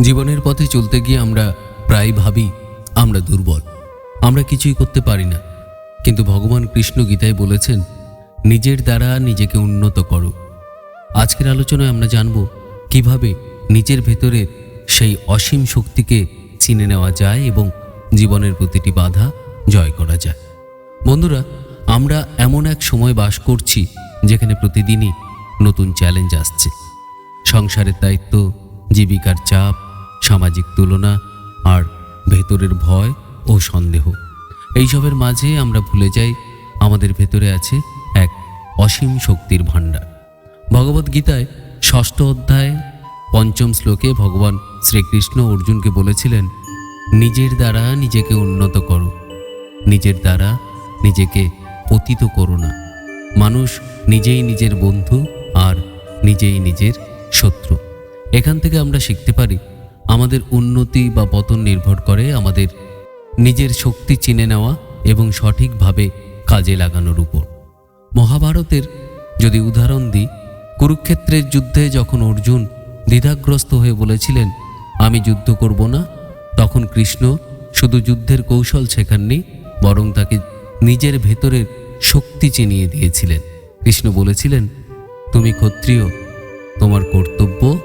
জীবনের পথে চলতে গিয়ে আমরা প্রায় ভাবি, আমরা দুর্বল। আমরা কিছুই করতে পারি না। কিন্তু ভগবান কৃষ্ণ গীতায় বলেছেন, নিজের দ্বারা নিজেকে উন্নত করো। আজকের আলোচনায় আমরা জানব কীভাবে নিজের ভেতরের সেই অসীম শক্তিকে চিনে নেওয়া যায় এবং জীবনের প্রতিটি বাধা জয় করা যায়। বন্ধুরা, আমরা এমন এক সময় বাস করছি যেখানে প্রতিদিনই নতুন চ্যালেঞ্জ আসছে। সংসারের দায়িত্ব জীবিকার চাপ, সামাজিক তুলনা আর ভেতরের ভয় ও সন্দেহ। এইসবের মাঝে আমরা ভুলে যাই, আমাদের ভেতরে আছে এক অসীম শক্তির ভাণ্ডার। ভগবদ্গীতায় ষষ্ঠ অধ্যায় পঞ্চম শ্লোকে ভগবান শ্রীকৃষ্ণ অর্জুনকে বলেছিলেন, নিজের দ্বারা নিজেকে উন্নত করো। নিজের দ্বারা নিজেকে পতিত করো না। মানুষ নিজেই নিজের বন্ধু আর নিজেই নিজের শত্রু। এখান থেকে আমরা শিখতে পারি, আমাদের উন্নতি বা পতন নির্ভর করে আমাদের নিজের শক্তি চিনে নেওয়া এবং সঠিকভাবে কাজে লাগানোর উপর। মহাভারতের যদি উদাহরণ দিই, কুরুক্ষেত্রের যুদ্ধে যখন অর্জুন দ্বিধাগ্রস্ত হয়ে বলেছিলেন, আমি যুদ্ধ করব না, তখন কৃষ্ণ শুধু যুদ্ধের কৌশল শেখাননি, বরং তাকে নিজের ভেতরের শক্তি চিনিয়ে দিয়েছিলেন। কৃষ্ণ বলেছিলেন, তুমি ক্ষত্রিয়, তোমার কর্তব্য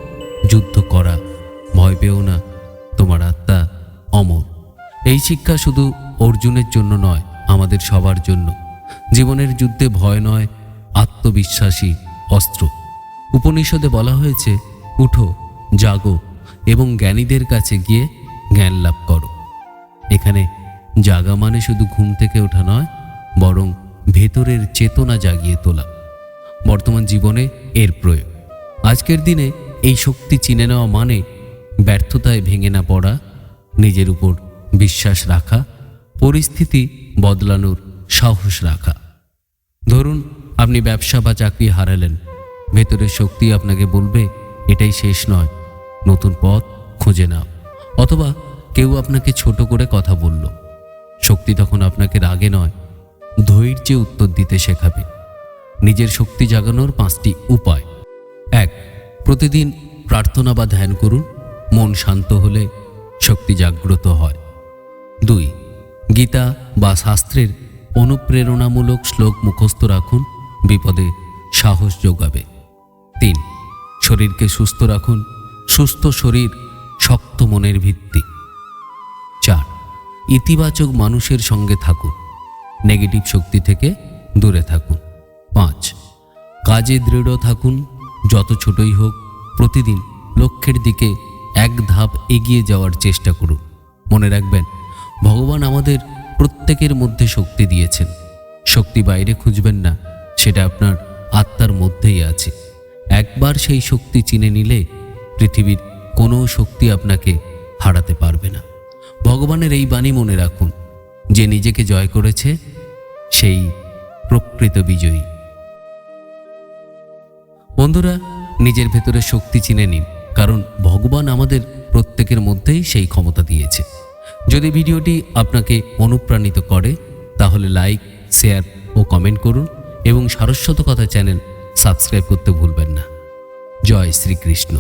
যুদ্ধ করা। ভয় পেও না, তোমার আত্মা অমর। এই শিক্ষা শুধু অর্জুনের জন্য নয়, আমাদের সবার জন্য। জীবনের যুদ্ধে ভয় নয়, আত্মবিশ্বাসী অস্ত্র। উপনিষদে বলা হয়েছে, উঠো, জাগো এবং জ্ঞানীদের কাছে গিয়ে জ্ঞান লাভ করো। এখানে জাগা মানে শুধু ঘুম থেকে ওঠা নয়, বরং ভেতরের চেতনা জাগিয়ে তোলা। বর্তমান জীবনে এর প্রয়োগ। আজকের দিনে এই শক্তি চিনে নেওয়া মানে ব্যর্থতায় ভেঙে না পড়া, নিজের উপর বিশ্বাস রাখা, পরিস্থিতি বদলানোর সাহস রাখা। ধরুন, আপনি ব্যবসা বা চাকরি হারালেন। ভেতরের শক্তি আপনাকে বলবে, এটাই শেষ নয়, নতুন পথ খুঁজে নাও। অথবা কেউ আপনাকে ছোট করে কথা বলল। শক্তি তখন আপনাকে রাগে নয়, ধৈর্যে উত্তর দিতে শেখাবে। নিজের শক্তি জাগানোর পাঁচটি উপায়। এক প্রতিদিন প্রার্থনা বা ধ্যান করুন, মন শান্ত হলে শক্তি জাগ্রত হয়। দুই, গীতা বা শাস্ত্রের অনুপ্রেরণামূলক শ্লোক মুখস্থ রাখুন, বিপদে সাহস যোগাবে। তিন, শরীরকে সুস্থ রাখুন, সুস্থ শরীর শক্ত মনের ভিত্তি। চার, ইতিবাচক মানুষের সঙ্গে থাকুন, নেগেটিভ শক্তি থেকে দূরে থাকুন। পাঁচ, কাজে দৃঢ় থাকুন যত ছোটই হোক, প্রতিদিন লক্ষ্যের দিকে এক ধাপ এগিয়ে যাওয়ার চেষ্টা করুন। মনে রাখবেন, ভগবান আমাদের প্রত্যেকের মধ্যে শক্তি দিয়েছেন। শক্তি বাইরে খুঁজবেন না, সেটা আপনার আত্মার মধ্যেই আছে। একবার সেই শক্তি চিনে নিলে পৃথিবীর কোনো শক্তি আপনাকে হারাতে পারবে না। ভগবানের এই বাণী মনে রাখুন, যে নিজেকে জয় করেছে, সেই প্রকৃত বিজয়ী। বন্ধুরা, নিজের ভেতরে শক্তি চিনে নিন, কারণ ভগবান আমাদের প্রত্যেকের মধ্যেই সেই ক্ষমতা দিয়েছে। যদি ভিডিওটি আপনাকে অনুপ্রাণিত করে, তাহলে লাইক, শেয়ার ও কমেন্ট করুন এবং সারস্বত কথা চ্যানেল সাবস্ক্রাইব করতে ভুলবেন না। জয় শ্রীকৃষ্ণ।